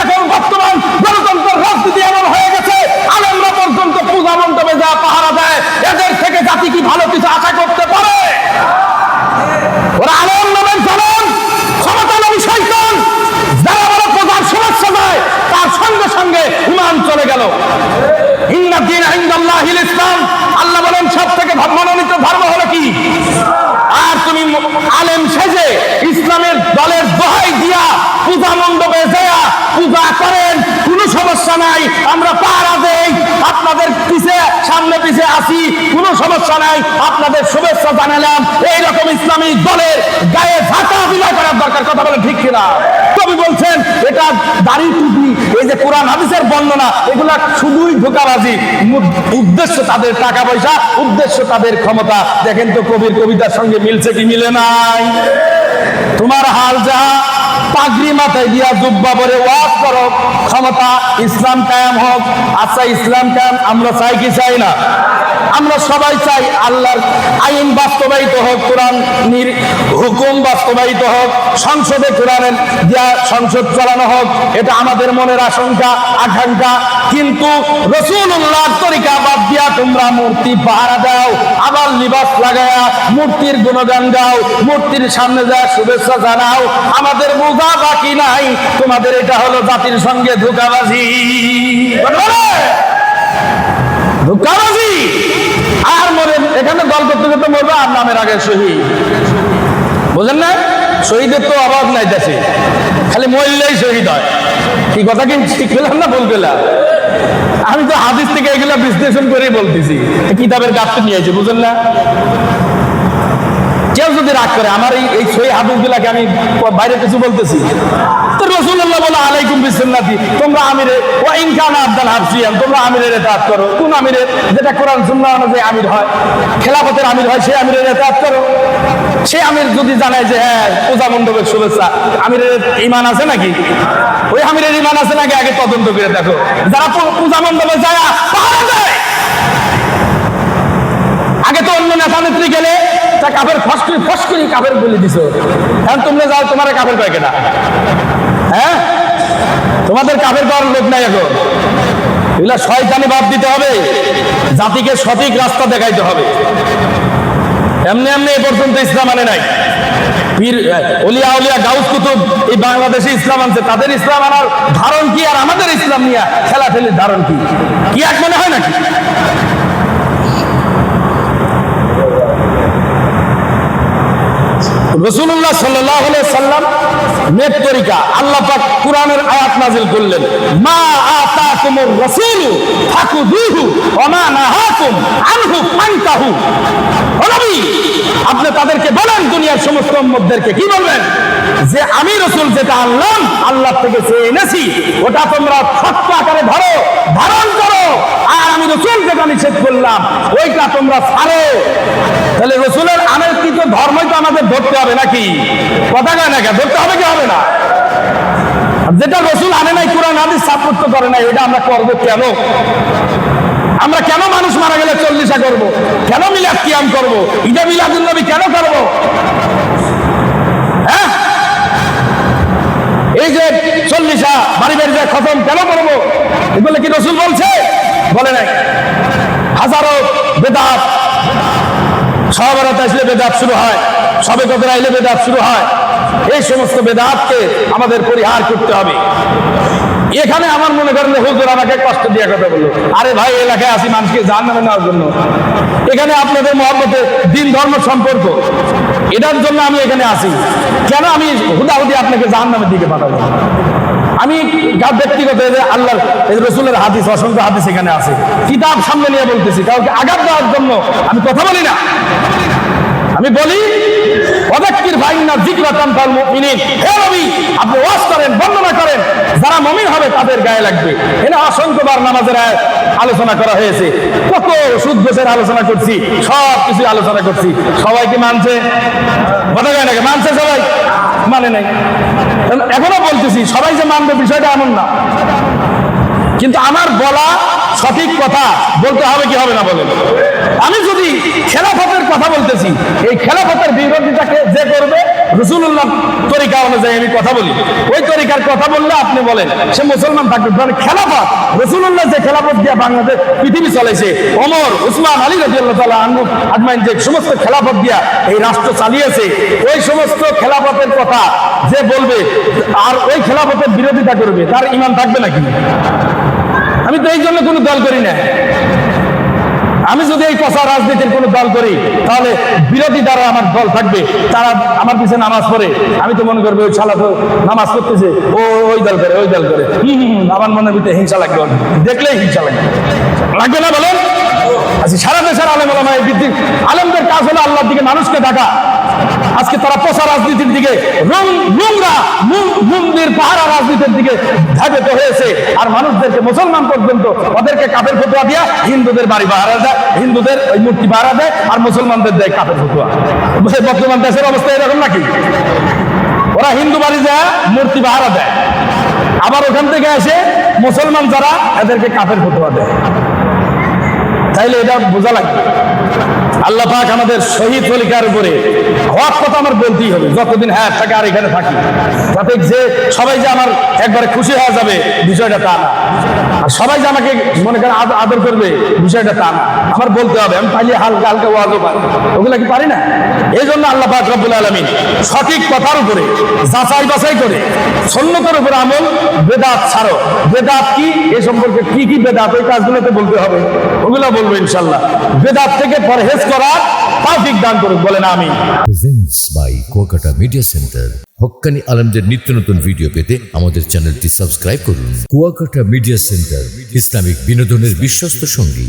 এখন বর্তমান গণতন্ত্র রাজনীতি এমন হয়ে গেছে, আলেমরা পর্যন্ত পূজা মণ্ডপে যা পাহারা দেয়, এদের থেকে জাতি কি ভালো কিছু আশা করতে পারে ওরা আলেম নামেন জানেন ক্ষমতা নবী শৈতান যারা বড় প্রধান সমস্যা দেয় তার সঙ্গে সঙ্গে ইমান চলে গেল ইন্না দিন ইন্দাল্লাহিল ইসলাম আল্লাহ বলেন সব থেকে মনোনীত ধর্ম হলো কি আর তুমি ম- আলেম সেজে ইসলামের দলের দোহাই দিয়া পূজা মণ্ডপে যায়া পূজা করেন কোনো সমস্যা নাই আমরা পাহারা দেই আপনাদের পিছে সামনে পিছে আসি, কোনো সমস্যা নাই, আপনাদের শুভেচ্ছা জানালাম। এইরকম ইসলামী দলের গায়ে ঝাঁটা বিনয় করার দরকার, কথা বলে ঠিক কিনা? কবি বলছেন, এটা দাড়ি টুপি, এই যে কোরআন, হাদিসের বর্ণনা, এগুলা শুধুই ধোকাবাজি। মু- উদ্দেশ্য তাদের টাকা পয়সা উদ্দেশ্য তাদের ক্ষমতা। দেখেন তো কবির কবিতার সঙ্গে মিলছে কি মিলে নাই? তোমার হাল যাহা পাগড়ি মাথায় দিয়া জুব্বা পরে ওয়াজ করো। ক্ষমতা ইসলাম কায়াম হোক। আচ্ছা ইসলাম কায়াম আমরা চাই কি চাই না? আমরা সবাই চাই আল্লাহর আইন বাস্তবায়িত হোক, কোরআন হুকুম বাস্তবায়িত হোক, সংসদে কোরআনের দিয়া সংসদ চালানো হোক, এটা আমাদের মনের আশঙ্কা, আকাঙ্ক্ষা। কিন্তু রসুল্লাহর তরিকা বাদ দিয়া তোমরা মূর্তি পাহারা দাও, আবার লিবাস লাগায়া মূর্তির গুণগান গাও, মূর্তির সামনে যা শুভেচ্ছা জানাও, আমাদের বোঝা বাকি নাই। তোমাদের এটা হলো জাতির সঙ্গে ধোকাবাজি? ধোকাবাজি? আর মরে, এখানে দল করতে করতে মরবে, আর নামের আগে শহীদ। বুঝেন না? শহীদের তো অভাব নাই দেশে। খালি মরলেই শহীদ হয়। কি কথা কি ঠিক পেলাম না ভুল পেলাম আমি তো হাদিস থেকে এগুলো বিশ্লেষণ করেই বলতেছি। কিতাবের গাছটা নিয়েছি বুঝেন না? যদি রাগ করে, আমার এই এই ছয় হাদিস গুলাকে আমি বাইরে কিছু বলতেছি। তো রসুল্লাহ বলে, আলাইকুম বিসন্নাতি, তোমরা আমিরে ও ইনকান আব্দাল হাফসিয়ান, তোমরা আমিরের এতাত করো। কোন আমিরের যেটা কোরআন সুন্নাহ অনুযায়ী আমির হয়, খেলাফতের আমির হয়, সে আমিরের এতাত করো। সে আমির যদি জানায় যে হ্যাঁ পূজা মণ্ডপের শুভেচ্ছা, আমিরের ইমান আছে নাকি? ওই আমিরের ইমান আছে নাকি? আগে তদন্ত করে দেখো। যারা পূজা মণ্ডপে যায় পাহারা দেয় আগে তো অন্য নেতা নেত্রী গেলে তা কাপের ফসকরি ফসকরি কাপের বলে দিছো। এখন তোমরা যাও তোমার কাপের কয় কেনা হ্যাঁ? তোমাদের কাপের করার লোক নাই এখন। এগুলা শয়তানি বাদ দিতে হবে। জাতিকে সঠিক রাস্তা দেখাইতে হবে। এমনি এমনি এ পর্যন্ত ইসলাম মানে নাই। পীর আহ, অলিয়া গাউস কুতুব এই বাংলাদেশে ইসলাম আনছে। তাদের ইসলাম আনার ধারণ কি আর আমাদের ইসলাম নিয়ে খেলা ধারণ কি? কি এক মনে হয় নাকি? রসুল্লাহ সাল্লাহ সাল্লাম আল্লাহ পাক আয়াত নাজিল করলেন, মা আপনি তাদেরকে বলেন দুনিয়ার সমস্ত উম্মতদেরকে, কি বলবেন? যে আমি রসুল, যেটা আনলাম, আল্লাহ থেকে চেয়ে এনেছি, ওটা তোমরা সত্য আকারে ধরো, ধারণ করো, আর আমি রসুল যেটা নিষেধ করলাম, ওইটা তোমরা ছাড়ো। তাহলে রসুলের তো ধর্মই তো আমাদের ধরতে হবে নাকি? কথা কয় না ধরতে হবে কি হবে না? যেটা রসুল আনে নাই, কোরআন, হাদিস সাপোর্ট করে নাই, এটা আমরা করব কেন? আমরা কেন মানুষ মারা গেলে চল্লিশা করব? কেন মিলাদ কিয়াম করব? ঈদে মিলাদুল নবী কেন করব? হ্যাঁ? এই যে চল্লিশা বাড়ি বাড়ি যায় খতম কেন করব? এগুলো কি রসুল বলছে? বলে নাই। হাজারো বেদাত সহবরত আসলে বেদাত শুরু হয় সবে কদর আইলে বেদাত শুরু হয়। এই সমস্ত বেদাতকে আমাদের পরিহার করতে হবে। এখানে আমার মনে করেন হুজুর আমাকে কষ্ট দিয়ে কথা বলল। আরে ভাই এলাকায় আসি মানুষকে জান নেওয়ার জন্য। এখানে আপনাদের মহব্বতের দিন ধর্ম সম্পর্ক, এটার জন্য আমি এখানে আসি। কেন আমি হুদাহুদি আপনাকে জাহান নামের দিকে পাঠাবো? আমি গা- ব্যক্তিগত যে আল্লাহর রসুলের হাদিস, অসংখ্য হাদিস এখানে আছে। কিতাব সামনে নিয়ে বলতেছি, কাউকে আঘাত দেওয়ার জন্য আমি কথা বলি না। আমি বলি অদাক্কির ভাই না জিকরাতান তাল মুমিনিন। হে নবী, আপনি ওয়াজ করেন, বর্ণনা করেন, যারা মুমিন হবে তাদের গায়ে লাগবে। এনে অসংখ্যবার নামাজের আলোচনা করা হয়েছে। কত সুদ দোষের আলোচনা করছি, সব কিছু আলোচনা করছি। সবাই কি মানছে? কথা কয় নাকি মানছে সবাই? মানে নাই। এখনও বলতেছি, সবাই যে মানবে বিষয়টা এমন না। কিন্তু আমার বলা সঠিক কথা বলতে হবে কি হবে না বলেন আমি যদি খেলাফতের কথা বলতেছি, এই খেলাফতের বিরোধিতাকে যে করবে রসুল্লাহ তরিকা অনুযায়ী আমি কথা বলি। ওই তরিকার কথা বললে আপনি বলেন, সে মুসলমান থাকবে। মানে খেলাফত রসুল্লাহ যে খেলাফত দিয়া বাংলাদেশ, পৃথিবী চলেছে অমর উসমান, আলী রাজিয়াল্লাহ তাআলা আনহু, আজমাইন যে সমস্ত খেলাফত দিয়া এই রাষ্ট্র চালিয়েছে, ওই সমস্ত খেলাফতের কথা যে বলবে, আর ওই খেলাফতের বিরোধিতা করবে, তার ইমান থাকবে নাকি? আমি তো এই জন্য কোনো দল করি না। আমি যদি এই পচা রাজনীতির কোনো দল করি, তাহলে বিরোধী দ্বারা আমার দল থাকবে। তারা আমার পিছনে নামাজ পড়ে। আমি তো মনে করব ওই ছালা তো নামাজ পড়তেছে। ও, ওই দল করে, ওই দল করে। আমার মনের ভিতরে হিংসা লাগবে। দেখলেই হিংসা লাগবে। লাগবে না বলেন? আচ্ছা সারা দেশের আলেম আলমায় আলেমদের কাজ হলো আল্লাহর দিকে মানুষকে ডাকা। আজকে তারা পচা রাজনীতির দিকে রং নোংরা মন্দির পাহারা রাজনীতির দিকে ধাবিত হয়েছে। আর মানুষদেরকে মুসলমান পর্যন্ত ওদেরকে কাপের ফটোয়া দিয়া হিন্দুদের বাড়ি ভাড়া দেয়, হিন্দুদের ওই মূর্তি বাড়া দেয় আর মুসলমানদের দেয় কাপের ফটোয়া বর্তমান দেশের অবস্থা এরকম নাকি? ওরা হিন্দু বাড়ি যায়, মূর্তি বাড়া দেয়। আবার ওখান থেকে আসে মুসলমান যারা, এদেরকে কাপের ফটোয়া দেয়। তাইলে এটা বোঝা লাগবে। আল্লাহ পাক আমাদের শহীদ তলিকার উপরে হওয়ার কথা আমার বলতেই হবে, যতদিন হ্যাঁ থাকে আর এখানে থাকি। যাতে যে সবাই যে আমার একবারে খুশি হয়ে যাবে, বিষয়টা তা না। আর সবাই যে আমাকে মনে করেন আদর করবে, বিষয়টা তা না। আমার বলতে হবে, আমি পাইলে হালকা হালকা ওয়াজও পারি। ওগুলা কি পারি না? এই জন্য আল্লাহ পাক রব্বুল আলমিন সঠিক কথার উপরে, যাচাই বাছাই করে সন্ন্যতের উপরে আমল, বেদাত ছাড়ো। বেদাত কি? এ সম্পর্কে কি কি বেদাত? ওই কাজগুলোতে বলতে হবে। ওগুলা বলব ইনশাল্লাহ। বেদাত থেকে পরহেজ করার তাফিক দান করুক, বলেন আমি প্রেজেন্টস বাই মিডিয়া সেন্টার হক্কানি আলমদের নিত্য নতুন ভিডিও পেতে আমাদের চ্যানেলটি সাবস্ক্রাইব করুন। কুয়াকাটা মিডিয়া সেন্টার ইসলামিক বিনোদনের বিশ্বস্ত সঙ্গী।